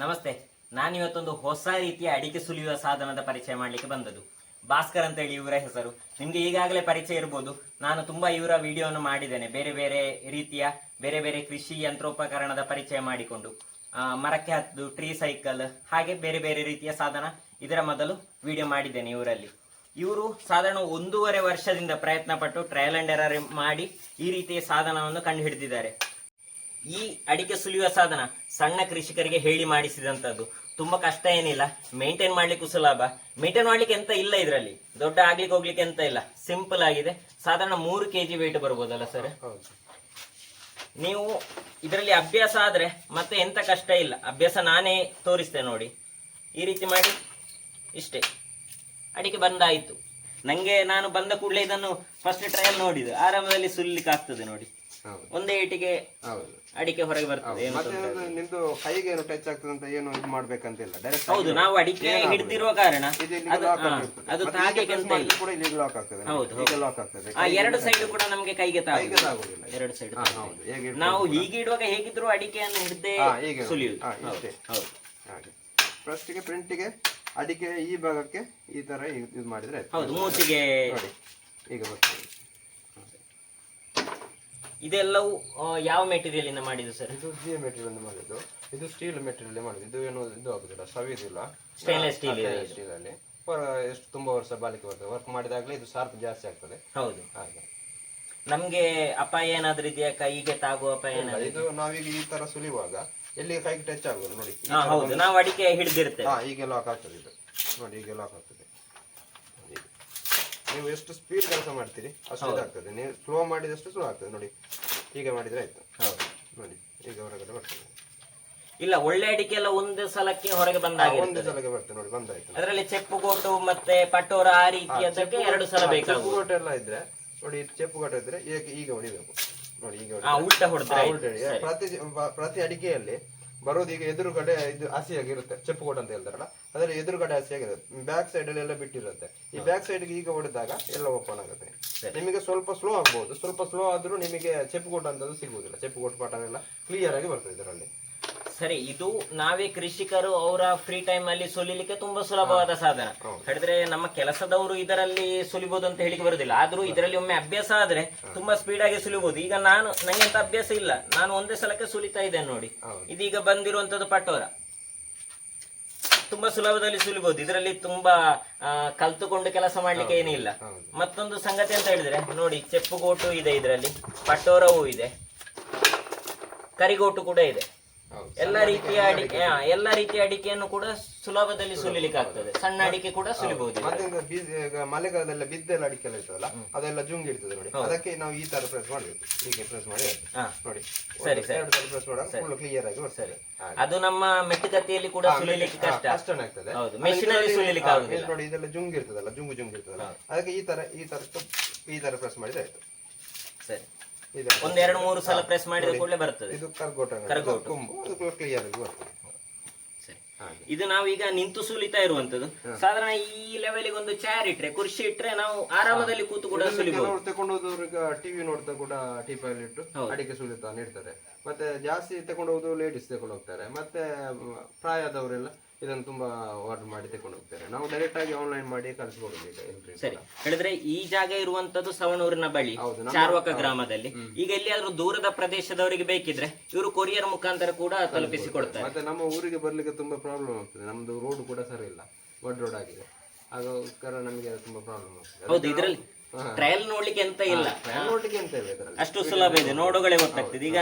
ನಮಸ್ತೆ ನಾನು ಇವತ್ತೊಂದು ಹೊಸ ರೀತಿಯ ಅಡಿಕೆ ಸುಲಿಯುವ ಸಾಧನದ ಪರಿಚಯ ಮಾಡಲಿಕ್ಕೆ ಬಂದದ್ದು. ಭಾಸ್ಕರ್ ಅಂತ ಹೇಳಿ ಇವರ ಹೆಸರು. ನಿಮ್ಗೆ ಈಗಾಗಲೇ ಪರಿಚಯ ಇರ್ಬೋದು. ನಾನು ತುಂಬಾ ಇವರ ವಿಡಿಯೋವನ್ನು ಮಾಡಿದ್ದೇನೆ. ಬೇರೆ ಬೇರೆ ರೀತಿಯ, ಬೇರೆ ಬೇರೆ ಕೃಷಿ ಯಂತ್ರೋಪಕರಣದ ಪರಿಚಯ ಮಾಡಿಕೊಂಡು ಮರಕ್ಕೆ ಹತ್ತು ಟ್ರೀ ಸೈಕಲ್ ಹಾಗೆ ಬೇರೆ ಬೇರೆ ರೀತಿಯ ಸಾಧನ ಇದರ ಮೊದಲು ವಿಡಿಯೋ ಮಾಡಿದ್ದೇನೆ ಇವರಲ್ಲಿ. ಇವರು ಸಾಧಾರಣ ಒಂದೂವರೆ ವರ್ಷದಿಂದ ಪ್ರಯತ್ನ ಪಟ್ಟು ಟ್ರಯಲ್ ಅಂಡ್ ಎರರ್ ಮಾಡಿ ಈ ರೀತಿಯ ಸಾಧನವನ್ನು ಕಂಡು ಹಿಡಿದಿದ್ದಾರೆ ಈ ಅಡಿಕೆ ಸುಲಿಯುವ ಸಾಧನ ಸಣ್ಣ ಕೃಷಿಕರಿಗೆ ಹೇಳಿ ಮಾಡಿಸಿದಂಥದ್ದು ತುಂಬಾ ಕಷ್ಟ ಏನಿಲ್ಲ. ಮೇಂಟೈನ್ ಮಾಡ್ಲಿಕ್ಕೂ ಸುಲಭ. ಮೇಂಟೈನ್ ಮಾಡ್ಲಿಕ್ಕೆ ಎಂತ ಇಲ್ಲ ಇದರಲ್ಲಿ. ದೊಡ್ಡ ಆಗ್ಲಿಕ್ಕೆ ಹೋಗ್ಲಿಕ್ಕೆ ಎಂತ ಇಲ್ಲ. ಸಿಂಪಲ್ ಆಗಿದೆ. ಸಾಧಾರಣ ಮೂರು ಕೆಜಿ ವೇಟ್ ಬರ್ಬೋದಲ್ಲ ಸರ್ ನೀವು ಇದರಲ್ಲಿ ಅಭ್ಯಾಸ ಆದ್ರೆ ಮತ್ತೆ ಎಂತ ಕಷ್ಟ ಇಲ್ಲ. ಅಭ್ಯಾಸ ನಾನೇ ತೋರಿಸ್ತೇನೆ ನೋಡಿ. ಈ ರೀತಿ ಮಾಡಿ. ಇಷ್ಟೇ. ಅಡಿಕೆ ಬಂದಾಯ್ತು. ನಂಗೆ ನಾನು ಬಂದ ಕೂಡಲೇ ಇದನ್ನು ಫಸ್ಟ್ ಟ್ರಯಲ್ ನೋಡಿದ್ದು. ಆರಾಮದಲ್ಲಿ ಸುಲಿಲಿಕ್ಕೆ ಆಗ್ತದೆ ನೋಡಿ. ಒಂದೇ ಏಟಿಗೆ ಹೌದು. ಅಡಿಕೆ ಹೊರಗೆ ಬರ್ತದೆ ನಿಮ್ದು ಕೈಗೆ ಏನು ಟಚ್ ಆಗ್ತದೆ ಅಂತ ಏನು ಇದು ಮಾಡ್ಬೇಕಂತಿಲ್ಲ. ಡೈರೆಕ್ಟ್ ಹೌದು ನಾವು ಅಡಿಕೆ ಹಿಡಿದಿರುವ ಕಾರಣ ಅದು ತಾಗೆ ಕೂಡ ಇಲ್ಲಿ ಲಾಕ್ ಆಗ್ತದೆ ಹೌದು, ಲಾಕ್ ಆಗ್ತದೆ. ಆ ಎರಡು ಸೈಡ್ ಕೂಡ ನಮಗೆ ಕೈಗೆ ತಾಗುದು ಕೈಗೆ ತಾಗುದಿಲ್ಲ. ಎರಡು ಸೈಡ್ ಹೌದು ಹೇಗೆ ನಾವು ಹೀಗೆ ಇಡುವಾಗ ಹೇಗಿದ್ರು ಅಡಿಕೆಯನ್ನು ಹಿಡ್ದೆ ಹೀಗೆ ಹಾ, ಹೌದು ಇಷ್ಟೇ. ಹೌದು. ಹಾಗೆ. ಫಸ್ಟಿಗೆ ಪ್ರಿಂಟಿಗೆ ಅಡಿಕೆ ಈ ಭಾಗಕ್ಕೆ ಈ ತರ ಇದು ಮಾಡಿದ್ರೆ. ಹೌದು ಮೂಸಿಗೆ ನೋಡಿ ಈಗ ಬರ್ತದೆ ಇದೆಲ್ಲವೂ ಯಾವ ಮೆಟೀರಿಯಲ್ ಇಂದ ಮಾಡಿದ್ದು ಸರ್? ಇದು ಜಿ ಮೆಟೀರಿಯಲ್ ಇಂದ ಮಾಡಿದ್ದು. ಇದು ಸ್ಟೀಲ್ ಮೆಟೀರಿಯಲ್ ಮಾಡಿದ್ದು. ಇದು ಏನು ಇದು ಆಗುದಿಲ್ಲ. ಸವಿದಿಲ್ಲ ಸ್ಟೇನ್ಲೆಸ್ ಸ್ಟೀಲ್ ಸ್ಟೀಲ್ ಅಲ್ಲಿ. ಎಷ್ಟು ತುಂಬಾ ವರ್ಷ ಬಾಳಿಕೆ ಬರ್ತದೆ. ವರ್ಕ್ ಮಾಡಿದಾಗಲೇ ಇದು ಶಾರ್ಪ್ ಜಾಸ್ತಿ ಆಗ್ತದೆ. ಹೌದು. ಹಾಗೆ. ನಮ್ಗೆ ಅಪಾಯ ಏನಾದ್ರೂ ಇದೆಯಾ? ಕೈಗೆ ತಾಗುವ ಅಪಾಯ ಏನಾದ್ರೂ ಇದು ನಾವೀಗ ಈ ತರ ಸುಲಿಯುವಾಗ ಎಲ್ಲಿ ಕೈಗೆ ಟಚ್ ಆಗುದು ನೋಡಿ ಹೌದು. ನಾವು ಅಡಿಕೆ ಹಿಡಿದಿರ್ತೇವೆ. ಈಗ ಹೀಗೆ ಲಾಕ್ ಆಗ್ತದೆ ಇದು. ನೋಡಿ ಈಗ ಲಾಕ್ ಆಗ್ತದೆ. ನೀವು ಎಷ್ಟು ಸ್ಪೀಡ್ ಕೆಲಸ ಮಾಡ್ತೀರಿ ಅಷ್ಟು ಇದಾಗ್ತದೆ. ನೀವು ಸ್ಲೋ ಮಾಡಿದಷ್ಟು ಸ್ಲೋ ಆಗ್ತದೆ. ನೋಡಿ ಹೀಗೆ ಮಾಡಿದ್ರೆ ಆಯ್ತು. ಹೌದು. ನೋಡಿ ಈಗ ಹೊರಗಡೆ ಬರ್ತದೆ. ಇಲ್ಲ ಒಳ್ಳೆ ಅಡಿಕೆ ಎಲ್ಲ ಒಂದು ಸಲಕ್ಕೆ ಹೊರಗೆ ಬಂದಾಗ ಒಂದು ಸಲಕ್ಕೆ ಬರ್ತದೆ. ನೋಡಿ ಬಂದಾಯ್ತು. ಅದರಲ್ಲಿ ಚೆಪ್ಪುಗೋಟು ಮತ್ತೆ ಪಟೋರ ಆ ರೀತಿಯದಕ್ಕೆ ಎರಡು ಸಲ ಬೇಕಾಗುತ್ತೆ ಚೆಪ್ಪುಗಟ್ಟೆ ಎಲ್ಲ ಇದ್ರೆ ನೋಡಿ ಚೆಪ್ಪುಗಟ್ಟೆ ಇದ್ರೆ ಈಗ ಈಗ ಹೊಡಿಬೇಕು. ನೋಡಿ ಈಗ. ಉಲ್ಟ ಹೊಡೆದ್ರೆ ಹಾ, ಪ್ರತಿ ಪ್ರತಿ ಅಡಿಕೆಯಲ್ಲಿ ಬರೋದು ಈಗ ಎದುರುಗಡೆ ಇದು ಹಸಿಯಾಗಿರುತ್ತೆ ಚೆಪ್ಪುಗೋಟ ಅಂತ ಹೇಳ್ತಾರಲ್ಲ ಅದರ ಎದುರುಗಡೆ ಹಸಿಯಾಗಿರುತ್ತೆ ಬ್ಯಾಕ್ ಸೈಡ್ ಅಲ್ಲಿ ಎಲ್ಲ ಬಿಟ್ಟಿರುತ್ತೆ. ಈ ಬ್ಯಾಕ್ ಸೈಡ್ ಈಗ ಹೊಡೆದಾಗ ಎಲ್ಲ ಓಪನ್ ಆಗುತ್ತೆ. ನಿಮಗೆ ಸ್ವಲ್ಪ ಸ್ಲೋ ಆಗ್ಬಹುದು ಸ್ವಲ್ಪ ಸ್ಲೋ ಆದ್ರೂ ನಿಮಗೆ ಚೆಪ್ಪುಗೋಟ ಅಂತದ್ದು ಸಿಗುವುದಿಲ್ಲ. ಚೆಪ್ಪುಗೋಟ ಪಾಠ ಎಲ್ಲ ಕ್ಲಿಯರ್ ಆಗಿ ಬರ್ತದೆ ಇದರಲ್ಲಿ. ಸರಿ ಇದು ನಾವೇ ಕೃಷಿಕರು ಅವರ ಫ್ರೀ ಟೈಮ್ ಅಲ್ಲಿ ಸುಲಿಲಿಕ್ಕೆ ತುಂಬಾ ಸುಲಭವಾದ ಸಾಧನ. ಹೇಳಿದ್ರೆ ನಮ್ಮ ಕೆಲಸದವರು ಇದರಲ್ಲಿ ಸುಲಿಬಹುದು ಅಂತ ಹೇಳಿಕೆ ಬರುದಿಲ್ಲ. ಆದ್ರೂ ಇದರಲ್ಲಿ ಒಮ್ಮೆ ಅಭ್ಯಾಸ ಆದ್ರೆ ತುಂಬಾ ಸ್ಪೀಡ್ ಆಗಿ ಸುಲಿಬಹುದು ಈಗ ನಾನು ನಂಗೆ ಅಂತ ಅಭ್ಯಾಸ ಇಲ್ಲ. ನಾನು ಒಂದೇ ಸಲಕ್ಕೆ ಸುಲಿತಾ ಇದ್ದೇನೆ ನೋಡಿ. ಇದೀಗ ಬಂದಿರುವಂತದ್ದು ಪಟೋರ. ತುಂಬಾ ಸುಲಭದಲ್ಲಿ ಸುಲಿಬಹುದು ಇದರಲ್ಲಿ ತುಂಬಾ ಕಲ್ತುಕೊಂಡು ಕೆಲಸ ಮಾಡ್ಲಿಕ್ಕೆ ಏನಿಲ್ಲ. ಮತ್ತೊಂದು ಸಂಗತಿ ಅಂತ ಹೇಳಿದ್ರೆ ನೋಡಿ ಚೆಪ್ಪುಗೋಟು ಇದೆ ಇದರಲ್ಲಿ. ಪಟೋರವೂ ಇದೆ. ಕರಿಗೋಟು ಕೂಡ ಇದೆ. ಎಲ್ಲ ರೀತಿಯ ಅಡಿಕೆ ಹಾ, ಎಲ್ಲ ರೀತಿಯ ಅಡಿಕೆಯನ್ನು ಕೂಡ ಸುಲಭದಲ್ಲಿ ಸುಲಿಲಿಕ್ಕೆ ಆಗ್ತದೆ ಸಣ್ಣ ಅಡಿಕೆ ಕೂಡ ಸುಲಿಬಹುದು ಮತ್ತೆ ಈಗ ಬೀಜ ಈಗ ಮಳೆಗಾಲದಲ್ಲ ಬಿದ್ದೆಲ್ಲ ಅಡಿಕೆ ಎಲ್ಲ ಇರ್ತದಲ್ಲ ಅದೆಲ್ಲ ಜುಂಗಿ ಇರ್ತದೆ ನೋಡಿ. ಅದಕ್ಕೆ ನಾವು ಈ ತರ ಪ್ರೆಸ್ ಮಾಡಬೇಕು. ಹೀಗೆ ಪ್ರೆಸ್ ಮಾಡಿ ಹಾ. ನೋಡಿ. ಸರಿ, ಸರಿ. ಎರಡು ತರ ಪ್ರೆಸ್ ಮಾಡುವಾಗ ಫುಲ್ ಕ್ಲಿಯರ್ ಆಗಿ ಬರ್ತದೆ. ಅದು ನಮ್ಮ ಮೆಟ್ಟುಕತ್ತಿಯಲ್ಲಿ ಕೂಡ ಸುಲಿಲಿಕ್ಕೆ ಕಷ್ಟ. ಕಷ್ಟನೇ ಆಗ್ತದೆ. ಹೌದು. ಅಲ್ಲಿ ಸುಲಿಲಿಕ್ಕೆ ಆಗುದಿಲ್ಲ. ನೋಡಿ ಇದೆಲ್ಲ ಜುಂಗ್ ಇರ್ತದಲ್ಲ ಜುಂಗು ಜುಂಗ್ ಇರ್ತದಲ್ಲ. ಅದಕ್ಕೆ ಈ ತರ ಈ ತರ ಈ ತರ ಪ್ರೆಸ್ ಮಾಡಿದ್ರೆ ಆಯ್ತು. ಸರಿ. ಒಂದ್ ಎರಡು ಮೂರು ಸಲ ಪ್ರೆಸ್ ಮಾಡಿದ ಕೂಡಲೇ ಬರ್ತದೆ. ಇದು ಕರ್ಗೋಟ ಕರ್ಗೋಟ. ಕೊಂಬು. ಅದು ಕ್ಲಿಯರ್ ಆಗಿ ಬರ್ತದೆ. ಸರಿ. ಹಾಗೆ ಇದು ನಾವೀಗ ನಿಂತು ಸುಲಿತಾ ಇರುವಂತದ್ದು. ಸಾಧಾರಣ ಈ ಲೆವೆಲ್ಗೆ ಒಂದು ಚೇರ್ ಇಟ್ರೆ ಕುರ್ಚಿ ಇಟ್ರೆ ನಾವು ಆರಾಮದಲ್ಲಿ ಕೂತು ಕೂಡ ಇದರಲ್ಲಿ ಸುಲಿಬಹುದು ಕೆಲವರು ತಕೊಂಡು ಹೋದವರು ಈಗ ಟಿವಿ ನೋಡ್ತಾ ಕೂಡ ಟೀಪಲ್ಲಿ ಇಟ್ಟು ಅಡಿಕೆ ಸುಲಿತಾ ನೀಡ್ತಾರೆ. ಮತ್ತೆ ಜಾಸ್ತಿ ತಗೊಂಡು ಹೋಗುದು ಲೇಡೀಸ್ ತಗೊಂಡು ಹೋಗ್ತಾರೆ. ಮತ್ತೆ ಪ್ರಾಯದವರೆಲ್ಲ ಇದನ್ನು ತುಂಬಾ ಆರ್ಡರ್ ಮಾಡಿ ತಗೊಂಡು ಹೋಗ್ತಾರೆ. ನಾವು ಡೈರೆಕ್ಟ್ ಆಗಿ ಆನ್ಲೈನ್ ಮಾಡಿ ಕಳಿಸ್ಕೊಡುದು ಈಗ ಸರಿ. ಹೇಳಿದ್ರೆ ಈ ಜಾಗ ಇರುವಂತದ್ದು ಸವಣೂರಿನ ಬಳಿ ಚಾರ್ವಕ ಗ್ರಾಮದಲ್ಲಿ. ಈಗ ಎಲ್ಲಿಯಾದ್ರೂ ದೂರದ ಪ್ರದೇಶದವರಿಗೆ ಬೇಕಿದ್ರೆ ಇವರು ಕೊರಿಯರ್ ಮುಖಾಂತರ ಕೂಡ ತಲುಪಿಸಿ ಕೊಡ್ತಾರೆ ಮತ್ತೆ ನಮ್ಮ ಊರಿಗೆ ಬರ್ಲಿಕ್ಕೆ ತುಂಬಾ ಪ್ರಾಬ್ಲಮ್ ಆಗ್ತದೆ. ನಮ್ದು ರೋಡ್ ಕೂಡ ಸರಿ ಇಲ್ಲ. ಒಡ್ ರೋಡ್ ಆಗಿದೆ. ಅದಕ್ಕೋಸ್ಕರ ನಮಗೆ ತುಂಬಾ ಪ್ರಾಬ್ಲಮ್ ಆಗ್ತದೆ. ಹೌದು ಇದರಲ್ಲಿ ಟ್ರಯಲ್ ನೋಡ್ಲಿಕ್ಕೆ ಎಂತ ಇಲ್ಲ. ಅದಕ್ಕೆ ನೋಡ್ಲಿಕ್ಕೆ ಎಂತ ಇಲ್ಲ ಅಷ್ಟು ಸುಲಭ ಇದೆ. ನೋಡುಗಳೇ ಗೊತ್ತಾಗ್ತದೆ. ಈಗ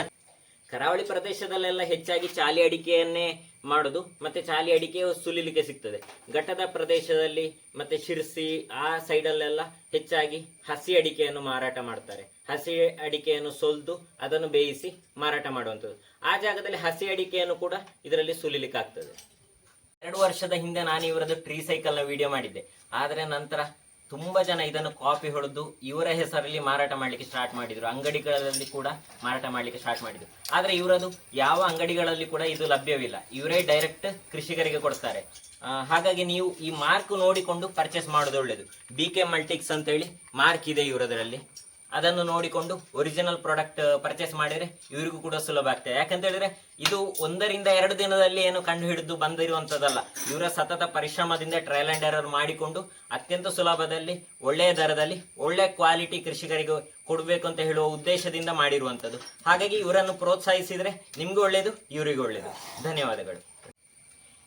ಕರಾವಳಿ ಪ್ರದೇಶದಲ್ಲೆಲ್ಲ ಹೆಚ್ಚಾಗಿ ಚಾಲಿ ಅಡಿಕೆಯನ್ನೇ ಮಾಡುದು, ಮತ್ತೆ ಚಾಲಿ ಅಡಿಕೆ ಸುಲಿಲಿಕ್ಕೆ ಸಿಗ್ತದೆ. ಘಟ್ಟದ ಪ್ರದೇಶದಲ್ಲಿ ಮತ್ತೆ ಶಿರ್ಸಿ, ಆ ಸೈಡಲ್ಲೆಲ್ಲ ಹೆಚ್ಚಾಗಿ ಹಸಿ ಅಡಿಕೆಯನ್ನು ಮಾರಾಟ ಮಾಡ್ತಾರೆ. ಹಸಿ ಅಡಿಕೆಯನ್ನು ಸೊಲ್ದು ಅದನ್ನು ಬೇಯಿಸಿ ಮಾರಾಟ ಮಾಡುವಂಥದ್ದು. ಆ ಜಾಗದಲ್ಲಿ ಹಸಿ ಅಡಿಕೆಯನ್ನು ಕೂಡ ಇದರಲ್ಲಿ ಸುಲಿಲಿಕ್ಕೆ ಆಗ್ತದೆ ಎರಡು ವರ್ಷದ ಹಿಂದೆ ನಾನು ಇವರದ್ದು ಟ್ರೀ ಸೈಕಲ್ನ ವಿಡಿಯೋ ಮಾಡಿದ್ದೆ. ಆದ್ರೆ ನಂತರ ತುಂಬಾ ಜನ ಇದನ್ನು ಕಾಪಿ ಹೊಡೆದು ಇವರ ಹೆಸರಲ್ಲಿ ಮಾರಾಟ ಮಾಡ್ಲಿಕ್ಕೆ ಸ್ಟಾರ್ಟ್ ಮಾಡಿದ್ರು. ಅಂಗಡಿಗಳಲ್ಲಿ ಕೂಡ ಮಾರಾಟ ಮಾಡ್ಲಿಕ್ಕೆ ಸ್ಟಾರ್ಟ್ ಮಾಡಿದ್ರು. ಆದ್ರೆ ಇವರದು ಯಾವ ಅಂಗಡಿಗಳಲ್ಲಿ ಕೂಡ ಇದು ಲಭ್ಯವಿಲ್ಲ. ಇವರೇ ಡೈರೆಕ್ಟ್ ಕೃಷಿಕರಿಗೆ ಕೊಡ್ತಾರೆ. ಹಾಗಾಗಿ ನೀವು ಈ ಮಾರ್ಕ್ ನೋಡಿಕೊಂಡು ಪರ್ಚೇಸ್ ಮಾಡೋದು ಒಳ್ಳೇದು. ಬಿ ಕೆ ಮಲ್ಟಿಕ್ಸ್ ಅಂತ ಹೇಳಿ ಮಾರ್ಕ್ ಇದೆ ಇವರದರಲ್ಲಿ. ಅದನ್ನು ನೋಡಿಕೊಂಡು ಒರಿಜಿನಲ್ ಪ್ರಾಡಕ್ಟ್ ಪರ್ಚೇಸ್ ಮಾಡಿದ್ರೆ ಇವರಿಗೂ ಕೂಡ ಸುಲಭ ಆಗ್ತದೆ. ಯಾಕಂತ ಹೇಳಿದ್ರೆ ಇದು ಒಂದರಿಂದ ಎರಡು ದಿನದಲ್ಲಿ ಏನು ಕಂಡು ಹಿಡಿದು ಬಂದಿರುವಂತದ್ದಲ್ಲ. ಇವರ ಸತತ ಪರಿಶ್ರಮದಿಂದ ಟ್ರಯಲ್ ಅಂಡ್ ಎರರ್ ಮಾಡಿಕೊಂಡು ಅತ್ಯಂತ ಸುಲಭದಲ್ಲಿ, ಒಳ್ಳೆಯ ದರದಲ್ಲಿ, ಒಳ್ಳೆ ಕ್ವಾಲಿಟಿ ಕೃಷಿಕರಿಗೆ ಕೊಡಬೇಕು ಅಂತ ಹೇಳುವ ಉದ್ದೇಶದಿಂದ ಮಾಡಿರುವಂತದ್ದು. ಹಾಗಾಗಿ ಇವರನ್ನು ಪ್ರೋತ್ಸಾಹಿಸಿದ್ರೆ ನಿಮಗೂ ಒಳ್ಳೆಯದು ಇವರಿಗೂ ಒಳ್ಳೆಯದು ಧನ್ಯವಾದಗಳು.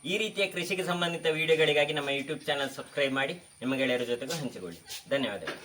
ಈ ರೀತಿಯ ಕೃಷಿಗೆ ಸಂಬಂಧಿತ ವಿಡಿಯೋಗಳಿಗಾಗಿ ನಮ್ಮ ಯೂಟ್ಯೂಬ್ ಚಾನಲ್ ಸಬ್ಸ್ಕ್ರೈಬ್ ಮಾಡಿ, ನಿಮ್ಮ ಗೆಳೆಯರ ಜೊತೆಗೂ ಹಂಚಿಕೊಳ್ಳಿ. ಧನ್ಯವಾದಗಳು.